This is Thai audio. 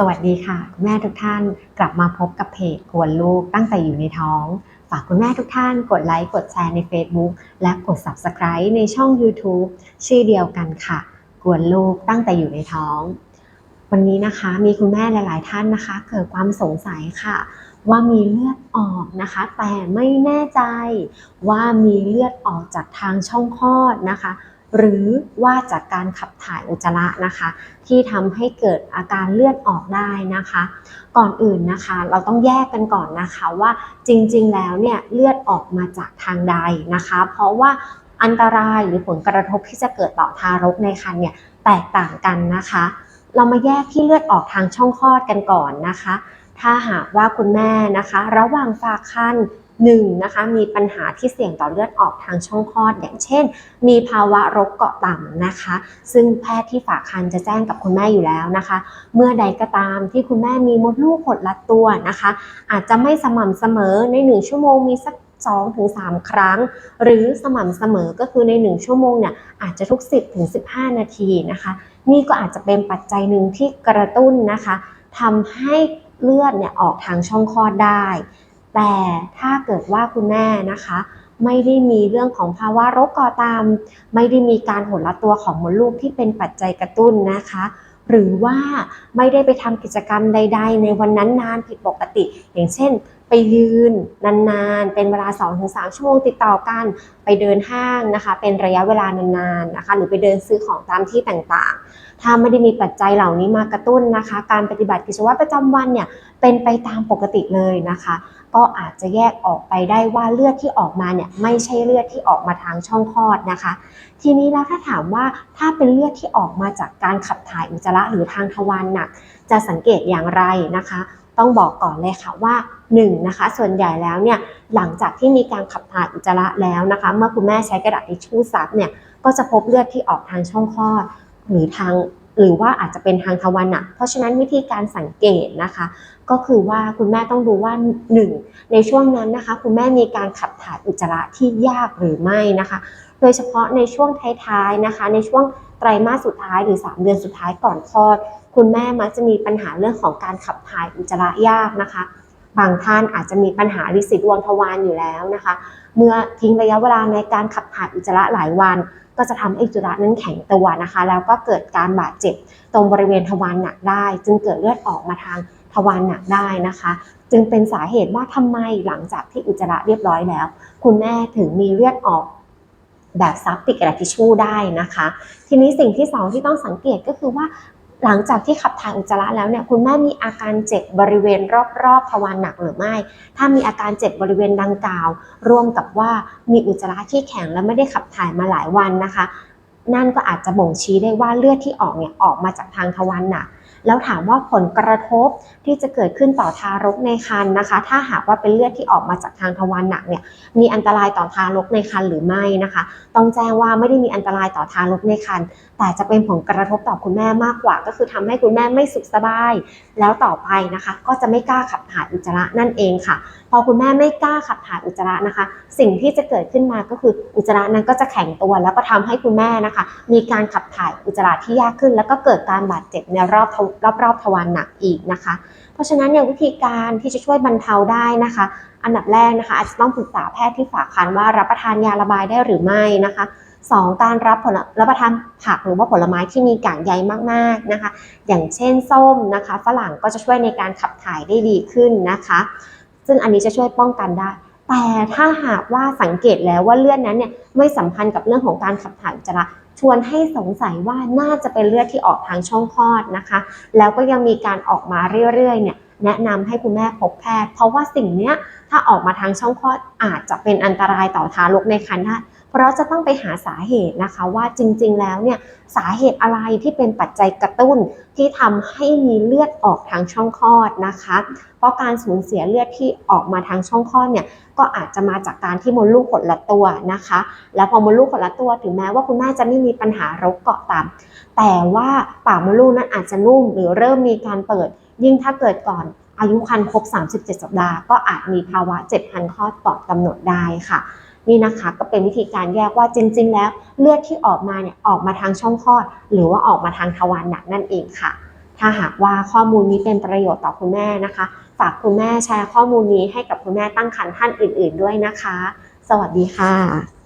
สวัสดีค่ะ คุณแม่ทุกท่านกลับมาพบกับเพจกวนลูกตั้งแต่อยู่ในท้อง ฝากคุณแม่ทุกท่านกดไลค์กดแชร์ใน Facebook และกด Subscribe ในช่อง YouTube ชื่อเดียวกันค่ะ กวนลูกตั้งแต่อยู่ในท้อง วันนี้นะคะมีคุณแม่หลาย ๆ ท่านนะคะ เกิดความสงสัยค่ะ ว่ามีเลือดออกนะคะ แต่ไม่แน่ใจว่ามีเลือดออกจากทางช่องคลอดนะคะ หรือว่าจากการขับถ่ายอุจจาระนะคะ ที่ทำให้เกิดอาการเลือดออกได้นะคะ ก่อนอื่นนะคะเราต้องแยกกันก่อนนะคะว่าจริงๆแล้วเนี่ยเลือดออกมาจากทางใดนะคะ เพราะว่าอันตรายหรือผลกระทบที่จะเกิดต่อทารกในครรภ์เนี่ยแตกต่างกันนะคะ เรามาแยกที่เลือดออกทางช่องคลอดกันก่อนนะคะ ถ้าหากว่าคุณแม่นะคะ ระหว่างฝากครรภ์ หนึ่งนะคะมีปัญหาที่เสี่ยงต่อเลือดออกทางช่องคลอด อย่างเช่น มีภาวะรกเกาะต่ำนะคะ ซึ่งแพทย์ที่ฝากครรภ์จะแจ้งกับคุณแม่อยู่แล้วนะคะ เมื่อใดก็ตามที่คุณแม่มีมดลูกหดลัดตัวนะคะ อาจจะไม่สม่ำเสมอใน 1 ชั่วโมงมีสัก2ถึง3ครั้ง หรือสม่ำเสมอก็คือใน 1 ชั่วโมงเนี่ยอาจจะทุก 10ถึง15 นาทีนะคะ นี่ก็อาจจะเป็นปัจจัยหนึ่งที่กระตุ้นนะคะทำให้เลือดเนี่ยออกทางช่องคลอดได้ แต่ถ้าเกิดว่าคุณแม่นะคะ ไม่ได้มีเรื่องของภาวะโรคก่อตาม ไม่ได้มีการหดลัดตัวของมดลูกที่เป็นปัจจัยกระตุ้นนะคะ หรือว่าไม่ได้ไปทำกิจกรรมใด ๆ ในวันนั้นนานผิดปกติ อย่างเช่น ไปยืนนานๆ เป็นเวลา 2-3 ชั่วโมงติดต่อกัน ไปเดินห้างนะคะ เป็นระยะเวลานานๆนะคะ หรือไปเดินซื้อของตามที่ต่างๆถ้าไม่ได้มีปัจจัยเหล่านี้มากระตุ้นนะคะ การปฏิบัติกิจวัตรประจำวันเนี่ยเป็นไปตามปกติเลยนะคะ ก็อาจจะแยกออกไปได้ว่าเลือดที่ออกมาเนี่ยไม่ใช่เลือดที่ออกมาทางช่องคลอดนะคะ ทีนี้แล้วถ้าถามว่าถ้าเป็นเลือดที่ออกมาจากการขับถ่ายอุจจาระหรือทางทวารหนัก จะสังเกตอย่างไรนะคะ ต้องบอกก่อนเลยค่ะว่า1นะคะส่วนใหญ่แล้วเนี่ยหลังจากที่มีการขับถ่ายอุจจาระแล้วนะคะ เมื่อคุณแม่ใช้กระดาษทิชชู่ซับเนี่ยก็จะพบเลือดที่ออกทางช่องคลอดหรือทาง หรือว่าอาจจะเป็นทางทวารหนัก เพราะฉะนั้นวิธีการสังเกตนะคะ ก็คือว่าคุณแม่ต้องดูว่า 1 ในช่วงนั้นนะคะ คุณแม่มีการขับถ่ายอุจจาระที่ยากหรือไม่นะคะ โดยเฉพาะในช่วงท้ายๆนะคะ ในช่วงไตรมาสสุดท้ายหรือ 3 เดือนสุดท้ายก่อนคลอด คุณแม่มักจะมีปัญหาเรื่องของการขับถ่ายอุจจาระยากนะคะ บางท่านอาจจะมีปัญหาริสิดวงทวารอยู่แล้วนะคะ เมื่อทิ้งระยะเวลาในการขับถ่ายอุจจาระหลายวัน ก็จะทำให้อุจจาระนั้นแข็งตัวนะคะ แล้วก็เกิดการบาดเจ็บตรงบริเวณทวารหนักได้ จึงเกิดเลือดออกมาทางทวารหนักได้นะคะ จึงเป็นสาเหตุว่าทำไมหลังจากที่อุจจาระเรียบร้อยแล้ว คุณแม่ถึงมีเลือดออกแบบซับติดกระดาษทิชชู่ได้นะคะ ทีนี้สิ่งที่สองที่ต้องสังเกตก็คือว่า หลังจากที่ขับถ่ายอุจจาระแล้วเนี่ยคุณแม่มีอาการเจ็บบริเวณรอบๆทวารหนักหรือไม่ ถ้ามีอาการเจ็บบริเวณดังกล่าว ร่วมกับว่ามีอุจจาระที่แข็งและไม่ได้ขับถ่ายมาหลายวันนะคะ นั่นก็อาจจะบ่งชี้ได้ว่าเลือดที่ออกเนี่ยออกมาจากทางทวารหนักแล้วถามว่าผลกระทบที่จะเกิดขึ้นต่อทารกในครรภ์นะคะ ถ้าหากว่าเป็นเลือดที่ออกมาจากทางทวารหนักเนี่ยมีอันตรายต่อทารกในครรภ์หรือไม่นะคะ ต้องแจ้งว่าไม่ได้มีอันตรายต่อทารกในครรภ์แต่จะเป็นผลกระทบต่อคุณแม่มากกว่า ก็คือทำให้คุณแม่ไม่สุขสบาย แล้วต่อไปนะคะ ก็จะไม่กล้าขับถ่ายอุจจาระนั่นเองค่ะ พอคุณแม่ไม่กล้าขับถ่ายอุจจาระนะคะ สิ่งที่จะเกิดขึ้นมาก็คืออุจจาระนั้นก็จะแข็งตัว แล้วก็ทำให้คุณแม่นะคะมีการขับถ่ายอุจจาระที่ยากขึ้น แล้วก็เกิดการบาดเจ็บในรอบรอบรอบทวารหนักอีกนะคะ เพราะฉะนั้นเนี่ยวิธีการที่จะช่วยบรรเทาได้นะคะ อันดับแรกนะคะอาจจะต้องปรึกษาแพทย์ที่ฝากคันว่ารับประทานยาระบายได้หรือไม่นะคะสองการรับผลรับประทานผักหรือว่าผลไม้ที่มีกากใยมากๆนะคะ อย่างเช่นส้มนะคะ ฝรั่งก็จะช่วยในการขับถ่ายได้ดีขึ้นนะคะ ซึ่งอันนี้จะช่วยป้องกันได้ แต่ถ้าหากว่าสังเกตแล้วว่าเลือดนั้นเนี่ยไม่สัมพันธ์กับเรื่องของการขับถ่ายอุจจาระ ชวนให้สงสัยว่าน่าจะเป็นเลือดที่ออกทางช่องคลอดนะคะ แล้วก็ยังมีการออกมาเรื่อยๆเนี่ยแนะนำให้คุณแม่พบแพทย์ เพราะว่าสิ่งเนี้ยถ้าออกมาทางช่องคลอดอาจจะเป็นอันตรายต่อทารกในครรภ์ได้ เพราะจะต้องไปหาสาเหตุนะคะว่าจริงๆ แล้วเนี่ยสาเหตุอะไรที่เป็นปัจจัยกระตุ้นที่ทำให้มีเลือดออกทางช่องคลอดนะคะ เพราะการสูญเสียเลือดที่ออกมาทางช่องคลอดเนี่ยก็อาจจะมาจากการที่มดลูกหดละตัวนะคะ แล้วพอมดลูกหดละตัวถึงแม้ว่าคุณแม่จะไม่มีปัญหารกเกาะต่ำแต่ว่าปากมดลูกนั้นอาจจะนุ่มหรือเริ่มมีการเปิดยิ่งถ้าเกิดก่อน อายุครรภ์ครบ 37 สัปดาห์ ก็อาจมีภาวะเจ็บพันคลอดก่อนกำหนดได้ค่ะ นี่นะคะก็เป็นวิธีการแยกว่าจริง ๆ แล้วเลือดที่ออกมาเนี่ยออกมาทางช่องคลอด หรือว่าออกมาทางทวารหนักนั่นเองค่ะ ถ้าหากว่าข้อมูลนี้เป็นประโยชน์ต่อคุณแม่นะคะ ฝากคุณแม่แชร์ข้อมูลนี้ให้กับคุณแม่ตั้งครรภ์ท่านอื่น ๆ ด้วยนะคะ สวัสดีค่ะ